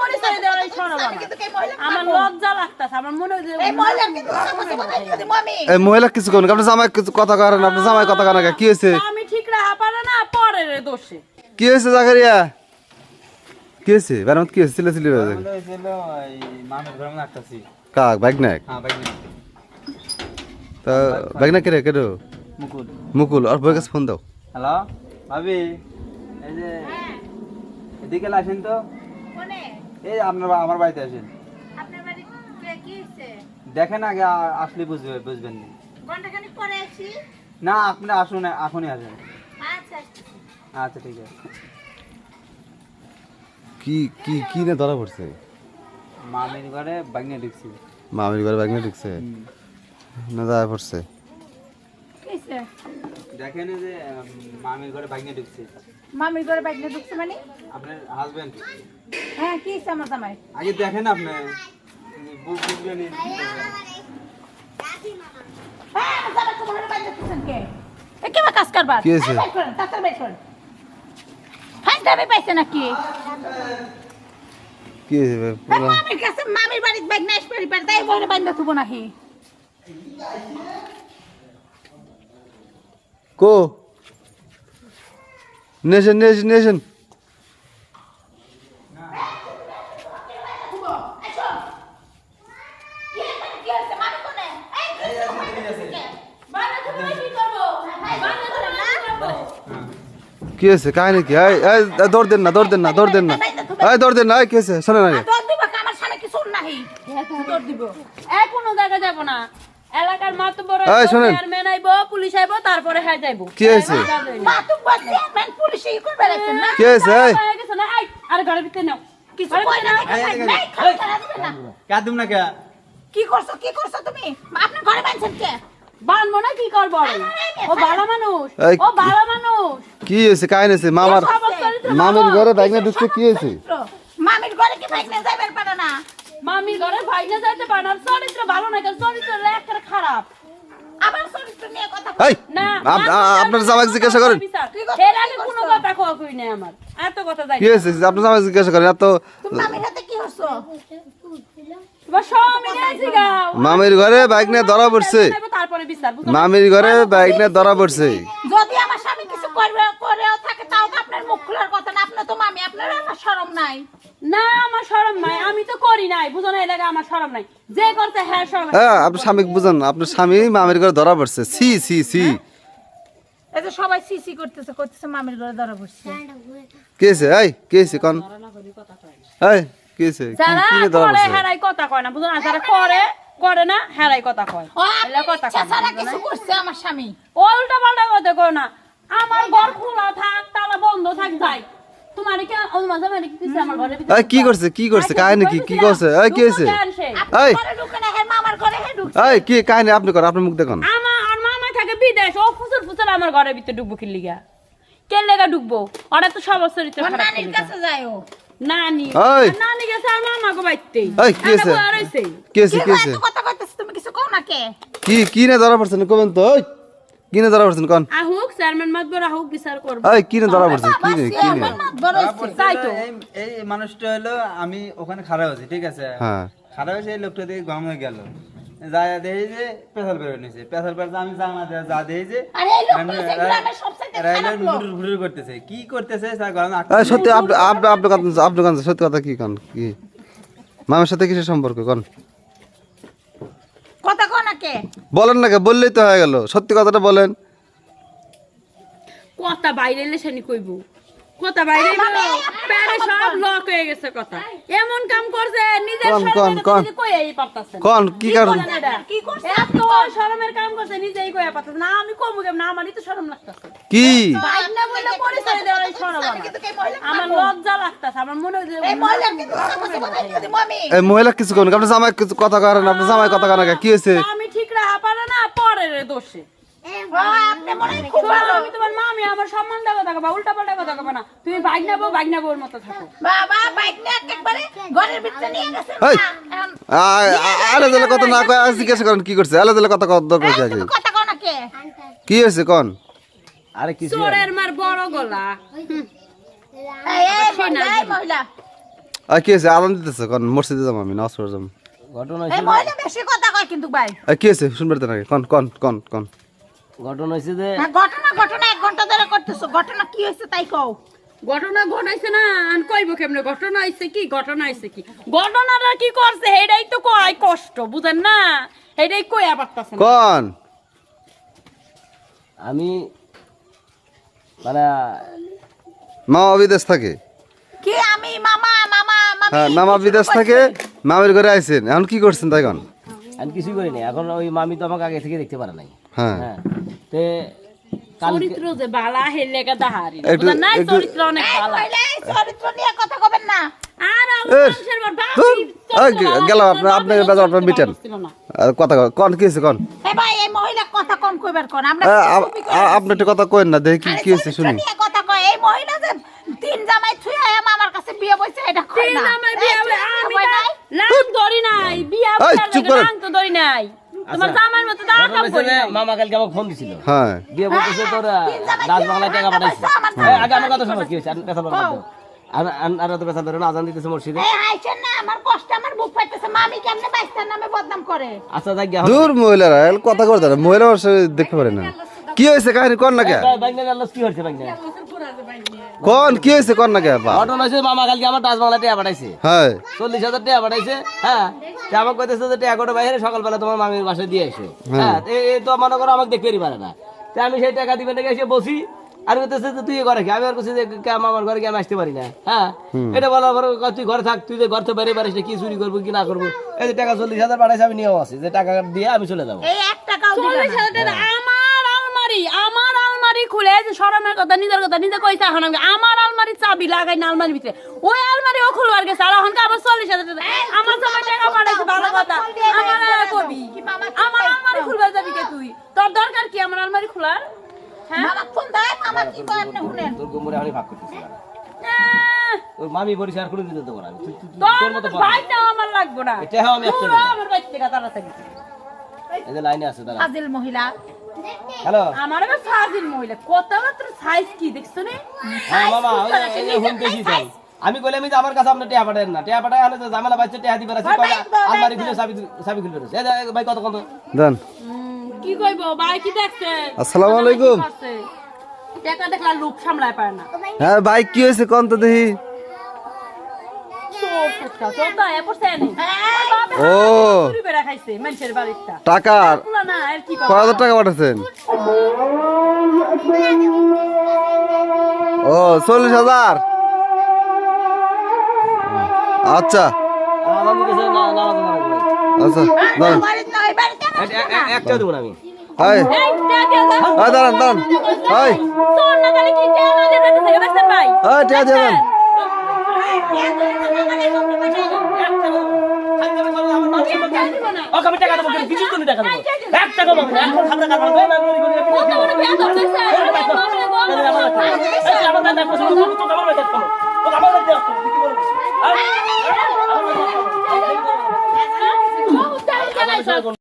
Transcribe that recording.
পরিচয় সরব মহিলা আমার লজ্জা লাগতাছে আমার মনে হয় এই মহিলার কিন্তু সামনে বানাই দিতে আমি। এই মহিলা কিছু করুন আপনার জামাই কিছু কথা করেন আপনার জামাই কথা করেন কি হয়েছে? আমি ঠিক রাখা পারে না পরের দোষে। কি হয়েছে জাকারিয়া? কি হয়েছে? বেরমত কি হয়েছে? ছিলে ছিলে বেরোতে? হলো মামের ঘরে লাগতেছি কাক বাইক নাক হ্যাঁ ভাই তা বাইক না কেরে কেডো মুকুল। মুকুল আর কাছে ফোন দাও। হ্যালো ভাবি এই যে এদিকে আসেন তো। এই আপনার আমার বাড়িতে আসেন। আপনার বাড়ি কে কি হইছে দেখেন আগে আসলে বুঝবে বুঝবেন না। ঘন্টাখানিক পরে আসি? না আপনি আসুন এখনই আসেন। আচ্ছা আচ্ছা ঠিক আছে। কি কি কি না ধরা পড়ছে? মামির ঘরে বাগনে ঢুকছি। মামির ঘরে বাইক না ঢুকছে না ধরা পড়ছে। দেখেন যে মামির ঘরে বাগনে ঢুকছি। মামির ঘরে বাইক নিয়ে ঢুকছে মানে? আপনার হাজবেন্ড হ্যাঁ কি হইছে আমার জামাই? আগে দেখেন আপনি বুক বুঝবেন হ্যাঁ জামাই তোমার ঘরে বাইক ঢুকছেন কে? এ কেমন কাজ করবার? কি হয়েছে? এই বাইক করেন তাড়াতাড়ি বাইক করেন। ফাইন দাবি পাইছে নাকি? কি পুরো- মামির কাছে মামির বাড়িতে বাইক নাই আসবে পারে তাই বলে বাইক থুবো নাকি কো? নেশন নেশন নেশন কি এই হয়েছে? কাহিনী কি? এই এই দৌড় দেন না দৌড় দেন না দৌড় দেন না। এই দৌড় দেন না, এই, কি হয়েছে? শোনেন আগে। তোর দিব আমার সামনে কিছু নাহি? তোর দিব। এক কোনো জায়গা যাব না। এলাকার মাতবর এই, শোনেন। চেয়ারম্যান আইব পুলিশ আইব তারপরে হ্যাঁ যাইব কি ই করবে না আর ঘরের ভিতরে নাও। কিছু কই না না। কি? করছ কি করছ তুমি? আপনি ঘরে বানছেন কে? বানবো না কি করব? আরে? ও ভালো মানুষ ও ভালো মানুষ। কি কাহিনী মামার। মামির ঘরে বাইক না ঢুকছে কি হয়েছে মামির ঘরে কি বাইক নিয়ে যাইবার পারে না মামির ঘরে ভাই না যাইতে পারে না চরিত্র ভালো না কারণ চরিত্র একটা খারাপ আবার চরিত্র নিয়ে কথা এই আপনার জামাই জিজ্ঞাসা করেন। কি হয়েছে? আপনার জামাই জিজ্ঞাসা করেন এত তুমি মামির হাতে কি হচ্ছো তোমার স্বামী গেছি গাও মামির ঘরে বাইক নিয়ে ধরা পড়ছে? মামির ঘরে বাইক নিয়ে ধরা পড়ছে। যদি আমার স্বামী কিছু করবে করেও থাকে তাও আপনার মুখ খোলার কথা। তো মামি আপনার আমার শরম নাই। না আমার শরম নাই। আমি তো করি নাই। বুঝো না এলাকা আমার শরম নাই। যে করতে হ্যাঁ শরম হ্যাঁ আপনার স্বামী বুঝেন আপনার স্বামী মামির ঘরে ধরা পড়ছে। সি সি সি এই যে সবাই সিসি করতেছে করতেছে মামির ঘরে ধরা পড়ছে। কে এই কে হয়েছে এই কে যারা কি নিয়ে ধরা করে হেরাই কথা কয় না বুঝো না? যারা করে করে না হেরাই কথা কয়। এলা কথা? কিছু করছে আমার স্বামী। ও উল্টা পাল্টা কথা কয় না। আমার ঘর খোলা থাক তালা বন্ধ থাক তোমার কি কি কি করছে? কি করছে? কাহিনী কি? কি করছে? এই কি হয়েছে? এই। না মামার ঘরে ঢুকছে। এই কি কাহিনী? আপনি করেন আপনি মুখ দেখুন। আমার মামা থাকে বিদেশ ও ফুসুর ফুসুর আমার ঘরের ভিতরে ঢুকবো কি লিগা? কে লেগা ঢুকবো? ওরা তো সব চরিত্র নানির কাছে যায় ও নানি এই। নানি গেছে আর মামা গো বাইতেই এই কি হয়েছে? কি হয়েছে কি কি হয়েছে? কথা কইতেছ তুমি কিছু কও না কে কি কি নিয়ে ধরা পড়ছেন কবেন তো কি নিয়ে ধরা পড়ছেন কন? আহুক চেয়ারম্যান মাতবর আহুক বিচার করব। এই কি নিয়ে ধরা পড়ছে কি নিয়ে কি নিয়ে তাই তো। এই এই মানুষটা হলো আমি ওখানে খারাপ আছি ঠিক আছে? হ্যাঁ। খারাপ হয়েছে এই লোকটা দিকে গরম হয়ে গেল। যা দেখি যে পেশাল বের নিয়েছে পেশাল বের আমি জানা যা যা দেখি যে আরে এই লোকটা হচ্ছে গ্রামের সবচেয়ে খারাপ লোক। ঘুরুর করতেছে। কি করতেছে তার গরম সত্যি আপনি আপনি আপনি কথা আপনি কথা সত্যি কথা কি কন? কি? মামের সাথে কিসের সম্পর্ক কন? কথা কও না কে? বলেন না কে বললেই তো হয়ে গেল। সত্যি কথাটা বলেন। কথা বাইরে এলে সেনি কইব। কথা বাইরে এলো, প্যারে সব লক হয়ে গেছে কথা। এমন কাম করছে নিজের কোন, শরমের কোন, কথা কোন? নিজে কইয়াই পারতাছে না। কোন কি কারণ? কি করছে? এত শরমের কাম করছে নিজেই কইয়া পারতাছে। না আমি কমু কেমন? না আমারই তো শরম লাগতাছে। কি? বাইক না বলে পরিচয় দেওয়ার শরম আমার। কিন্তু এই মহিলা আমার লজ্জা লাগতাছে আমার মনে হয় এই মহিলা সামনে বানাই দিতে আমি এই মহিলা কিছু করুন আপনার জামাই কিছু কথা করেন আপনার জামাই কথা করেন কি হয়েছে? আমি পরের দোষে। ও, আপনি খুব শোনো, ভালো। আমি আমার সম্মান দেবো থাকো উল্টা পাল্টা কথা কবে না। তুমি বাইক নেব বাইক নেব ওর মতো থাকো। বাবা বাইক নিয়ে একবারে ঘরের ভিতরে নিয়ে গেছেন এই। না। এখন আ- আ- আলে দিলে কথা না কয় আজ করেন কি করছে? আলে দিলে কথা কত দরকার এই, কি আগে তুমি কথা কও কে? কি হয়েছে কন? আরে কিছু চোরের মার বড় গলা। এই, এই, মহিলা, আর কি হয়েছে? দিতেছে কন? মসজিদে যাব আমি নামাজ পড়ে যাব। ঘটনা এই মহিলা বেশি কথা কয় কিন্তু ভাই। কি হয়েছে শুনবে তো নাকি কন কন কন কন। ঘটনা হয়েছে যে না, ঘটনা ঘটনা এক ঘণ্টা ধরে করতেছো। ঘটনা কি তাই কও। ঘটনা ঘটাইছে না আন কইব কেমনে? ঘটনা হইছে কি? ঘটনা হইছে কি? ঘটনাটা কি করছে? হেডাই তো কয় কষ্ট বুঝেন না? হেডাই কই পারতাছে না। কন। আমি মানে মামা বিদেশ থাকে। কি আমি মামা মামা মামি হ্যাঁ মামা বিদেশ থাকে? মামির ঘরে আইছেন এখন কি করছেন তাই কন আমি কিছুই করিনি এখন ওই মামি তো আমাকে আগে থেকে দেখতে পারে নাই। হ্যাঁ। হ্যাঁ তে কালকে চরিত্র যে বালা হেলে দাহারি। না চরিত্র অনেক বালা। চরিত্র নিয়ে কথা কবেন না। আর এ, মানুষের বর বাপ ধুর, চরিত্র গেলাম আপনার- আপনার বাপের বেজার আপনার চরিত্র বিটেন। ভালো ছিল না। আর কথা কন। কি হয়েছে কন? এই ভাই এই মহিলা কথা কম কইবার কোন আমরা আ, আ, চুপি করে আ, আপনি একটা কথা কইন না দেখি কি হয়েছে শুনি নিয়ে কথা কয় এই মহিলা যে তিন জামাই থুই আয়া কাছে বিয়ে বইছে এটা না? আমার এই বিয়া আমি নাই? লাং ধরি নাই বিয়া। লাং তো ধরি নাই। তোমার আচ্ছা। জামার মতো দা কাম করি মামা কালকে আমাকে ফোন দিছিল। হ্যাঁ। দিয়ে বলতেছে তোর রাজবাংলায় টাকা পাঠাইছে। এই, আগে আমার কথা শোনো কি আর তো পেছাল ধরে না আজান দিতেছে মসজিদে? আইছেন না আমার কষ্ট আমার বুক ফাইতেছে। মামি কেমনে বাইস্তার নামে বদনাম করে? আচ্ছা যাই গিয়া দূর মহিলারা কথা করতে মহিলা দেখতে পারে না। কি হয়েছে কাহিনী কন না কে? কন কি হয়েছে কন না কে ঘটনা হয়েছে মামা কালকে আমার রাজবাংলা টাকা পাঠাইছে। হ্যাঁ। চল্লিশ হাজার টাকা পাঠাইছে হ্যাঁ? কইতেছে যে টাকা কোটা বাইরে সকালবেলা তোমার মামির বাসায় দিয়ে এসো হ্যাঁ। তো এ- এ তো মনে করো আমাকে দেখতেই পারে না। তা আমি সেই টাকা দিবেন এসে বসি আর কইতেছে যে তুই ঘরে আমি আর কইছি যে কে আমার ঘরে কি আমি আসতে পারি না হ্যাঁ? এটা বলার পর তুই ঘরে থাক তুই যে ঘর তো বাইরে পারিস কি চুরি করব কি না করব এই যে টাকা চল্লিশ হাজার পাঠাইছে আমি নিয়েও আছি। যে টাকা দিয়ে আমি চলে যাব। এই এক টাকা আমার আলমারি আমার আলমারি খুলে যে সরমের কথা নিজের কথা নিজে কইছে এখন আমার আলমারি চাবি লাগাই না আলমারির ভিতরে। ওই আলমারি ও খুলবার গেছে আর এখন আবার চল্লিশ হাজার টাকা আমার সময় টাকা পাঠাইছে ভালো কথা। আমার আর কবি। আমার আলমারি খুলবার যাবি কে তুই? তোর দরকার কি আমার আলমারি খোলার? হ্যাঁ? মামা ফোন দেয়? মামা কি কয় আপনি শুনেন? তোর গোমরে আমি ভাগ করতেছি তোর মামি বলিস আর কোনো দিতে দেবো না। আমি। তুই- তুই- তুই- তোর তোর মতো মতো আমার লাগবে না। এটা আমি একশো আমার বাইর থেকে তাড়াতাড়ি। এই যে লাইনে আছে দাঁড়া। ফাজিল মহিলা হ্যালো আমার মহিলা সাইজ কি দেখছ নে হ্যাঁ যে হুমকি দিছি আমি কইলাম যে আমার কাছে আপনি টেয়া পাঠান না টেয়া পাঠায় তো ঝামেলা বাচ্চা টেয়া দিবার আছে কইলা আলমারি খুলে চাবি চাবি খুলে রয়েছে এই ভাই কত কত দেন কি কইব ভাই কি দেখছে আসসালামু আলাইকুম। টাকা দেখলা লোক সামলায় পারে না হ্যাঁ ভাই কি হয়েছে কন তো দেখি ও চুরি করে মানুষের বাড়িটা। টাকা না আর কি কয় হাজার টাকা পাঠাচ্ছেন ও চল্লিশ হাজার? আচ্ছা। আচ্ছা দাঁড়ান। বাড়িতে না ওই বাড়িতে না। একটা দেবো আমি এই এই টাকা দাও এই দাঁড়ান কি টাকা দেবো কিছু তুমি টাকা দেবো এক টাকা দেবো এখন খাবার খাবার আমার আমার আমার